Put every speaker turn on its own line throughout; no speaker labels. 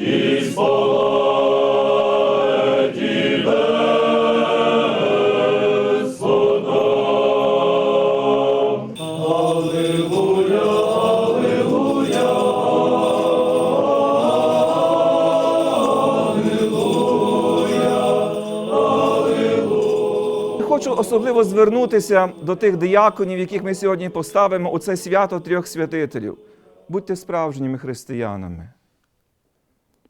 Peace, Хочу особливо звернутися до тих дияконів, яких ми сьогодні поставимо у це свято трьох святителів. Будьте справжніми християнами.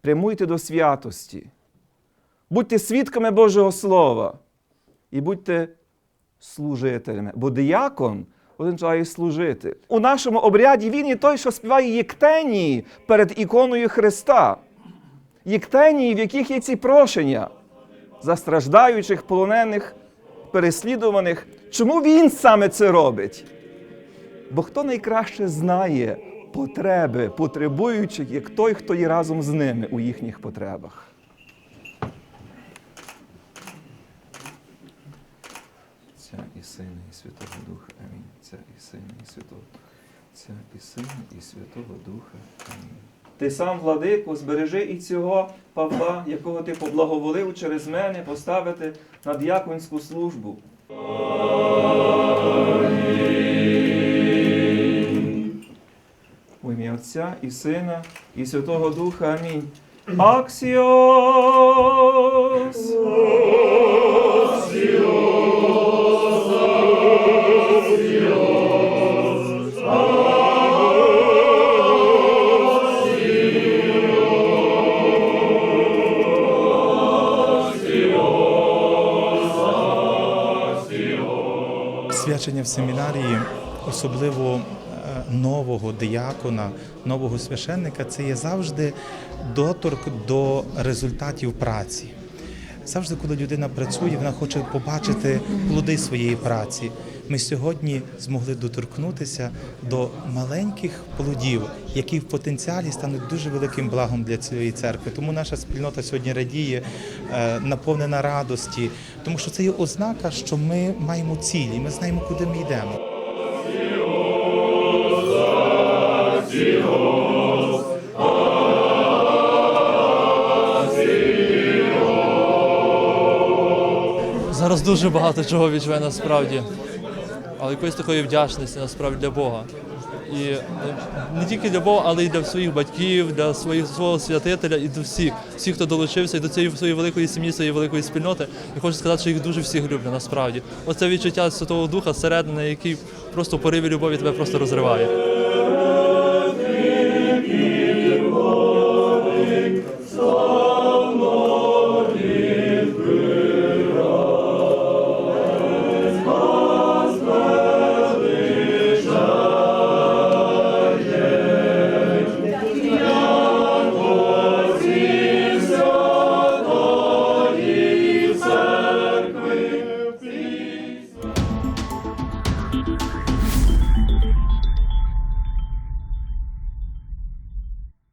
Прямуйте до святості. Будьте свідками Божого Слова і будьте служителями. Бо диякон означає служитель. У нашому обряді він є той, що співає єктенії перед іконою Христа. Єктенії, в яких є ці прошення за страждаючих, полонених, переслідуваних. Чому він саме це робить? Бо хто найкраще знає потреби потребуючих, як той, хто є разом з ними у їхніх потребах. Отця і Сина, і Святого Духа. Амінь. Отця і Сина, і Святого. Отця і Сина, і Святого Духа. Амінь. Ти сам, владику, збережи і цього Павла, якого ти поблаговолив через мене поставити на діяконську службу. В ім'я Отця і Сина, і Святого Духа. Амінь. Аксіос!
Свячення в семінарії, особливо е, нового диякона, нового священника, це є завжди доторк до результатів праці. Завжди, коли людина працює, вона хоче побачити плоди своєї праці. Ми сьогодні змогли доторкнутися до маленьких плодів, які в потенціалі стануть дуже великим благом для цієї церкви. Тому наша спільнота сьогодні радіє, е, наповнена радості, тому що це є ознака, що ми маємо цілі, ми знаємо, куди ми йдемо.
Зараз дуже багато чого відчуваю насправді, але якоїсь такої вдячності насправді для Бога. І е, не тільки для Бога, але й для своїх батьків, для своїх свого святителя і до всіх, всіх, хто долучився і до цієї своєї великої сім'ї, своєї великої спільноти. Я хочу сказати, що їх дуже всіх люблю насправді. Оце відчуття Святого Духа середини, який просто пориві любові тебе просто розриває.